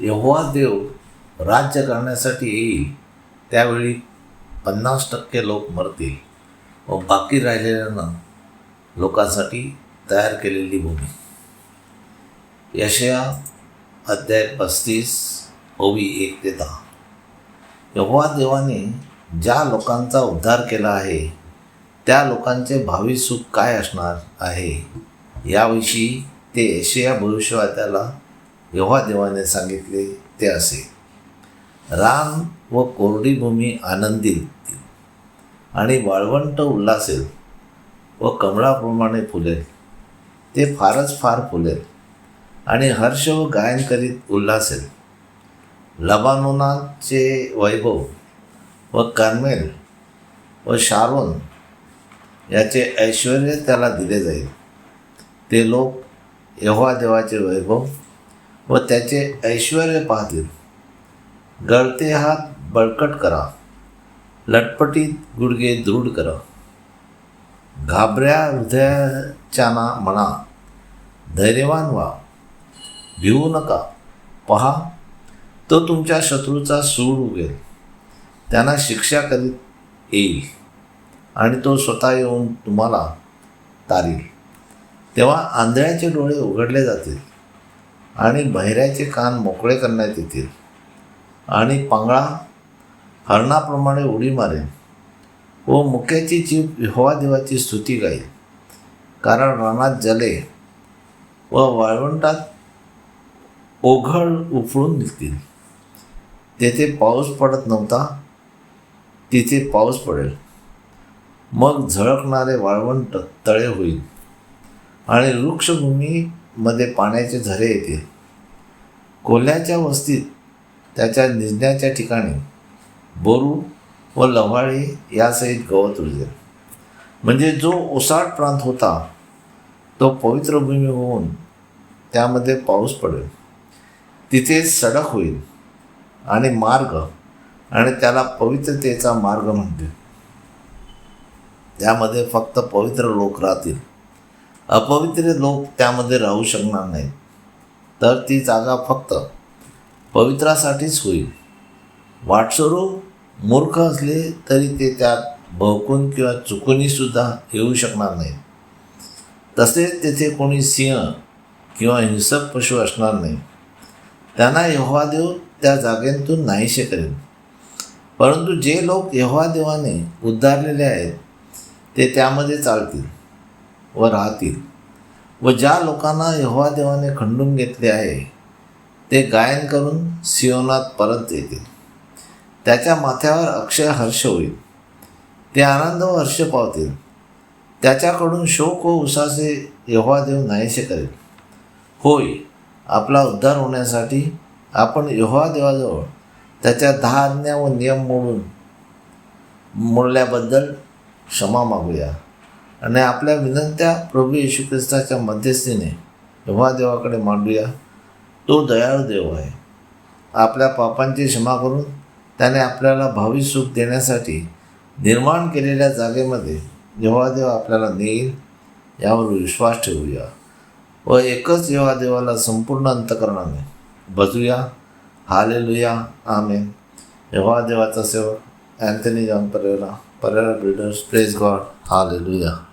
यहोवा देव राज्य करण्यासाठी येईल त्यावेळी पन्नास टक्के लोक मरतील व बाकी राहिलेल्यांना लोकांसाठी तयार केलेली भूमी. यशया अध्याय पस्तीस ओवी एक ते दहा. यहोवा देवाने ज्या लोकांचा उद्धार केला आहे त्या लोकांचे भावी सुख काय असणार आहे? याविषयी ते यशया भविष्यवात्याला यहोवा देवाने सांगितले ते असे. रान व कोरडी भूमी आनंदी आणि वाळवंट उल्हासेल व कमळाप्रमाणे फुलेल ते फारच फार फुलेल आणि हर्ष व गायन करीत उल्हासेल. लबानोनाचे वैभव व कार्मेल व शारोन याचे ऐश्वर त्याला दिले जाईल. ते लोक यहोवा देवाचे वैभव व त्याचे ऐश्वर पाहतील. गळते हात बळकट करा. लटपटीत गुडघे दृढ करा. घाबऱ्या हृदयाच्याना म्हणा धैर्यवान व्हा. भिवू नका. पहा तो तुमच्या शत्रूचा सूड उगेल. त्यांना शिक्षा करीत येईल आणि तो स्वतः येऊन तुम्हाला तारील. तेव्हा आंधळ्याचे डोळे उघडले जातील. आणि बहिऱ्याचे कान मोकळे करण्यात येतील. आणि पांगळा हरणाप्रमाणे उडी मारेल व मुक्याची जीव यहोवा देवाची स्तुती गाईल कारण रानात जले व वाळवंटात ओघळ उफळून निघतील. तेथे पाऊस पडत नव्हता तिथे पाऊस पडेल. मग झळकणारे वाळवंट तळे होईल. आणि वृक्षभूमी मध्ये पाण्याचे झरे येतील. कोल्ह्याच्या वस्तीत त्याच्या निजण्याच्या ठिकाणी बोरू व लव्हाळी यासहित गवत उरले. म्हणजे जो ओसाड प्रांत होता तो पवित्र भूमी होऊन त्यामध्ये पाऊस पडेल. तिथे सडक होईल आणि मार्ग आणि त्याला पवित्रतेचा मार्ग म्हणतील. त्यामध्ये फक्त पवित्र लोक राहतील. अपवित्र लोक त्यामध्ये राहू शकणार नाहीत. तर ती जागा फक्त पवित्रासाठीच होईल. वाटसरू मूर्ख असले तरी ते त्यात भवकून किंवा चुकूनीसुद्धा येऊ शकणार नाहीत. तसेच तेथे कोणी सिंह किंवा हिंसक पशु असणार नाही. त्यांना यहोवा देव त्या जागेतून नाहीसे करेल. परंतु जे लोक यहोवा देवाने उद्धारलेले आहेत ते त्यामध्ये चालतील. व राहतील. व ज्या लोकांना यहोवा देवाने खंडून घेतले आहे ते गायन करून सियोनात परत येतील. त्याच्या माथ्यावर अक्षय हर्ष होईल. ते आनंद व हर्ष पावतील. त्याच्याकडून शोक व उसाचे यहोवा देव नाहीसे करेल. होय आपला उद्धार होण्यासाठी आपण यहोवा देवाजवळ त्याच्या दहा आज्ञा व नियम मोडून मोडल्याबद्दल क्षमा मागूया. आणि आपल्या विनंत्या प्रभू येशू ख्रिस्ताच्या मध्यस्थीने यहोवा देवाकडे मांडूया. तो दयाळू देव आहे. आपल्या पापांची क्षमा करून त्याने आपल्याला भावी सुख देण्यासाठी निर्माण केलेल्या जागेमध्ये जेव्हा देव आपल्याला नेईल यावर विश्वास ठेवूया व एकच जेव्हा देवाला संपूर्ण अंतकरणाने बजूया. हालेलुया. आमेन. जेव्हा देवाचा सेवक Anthony John Pereira Pereira builders praise God. Hallelujah.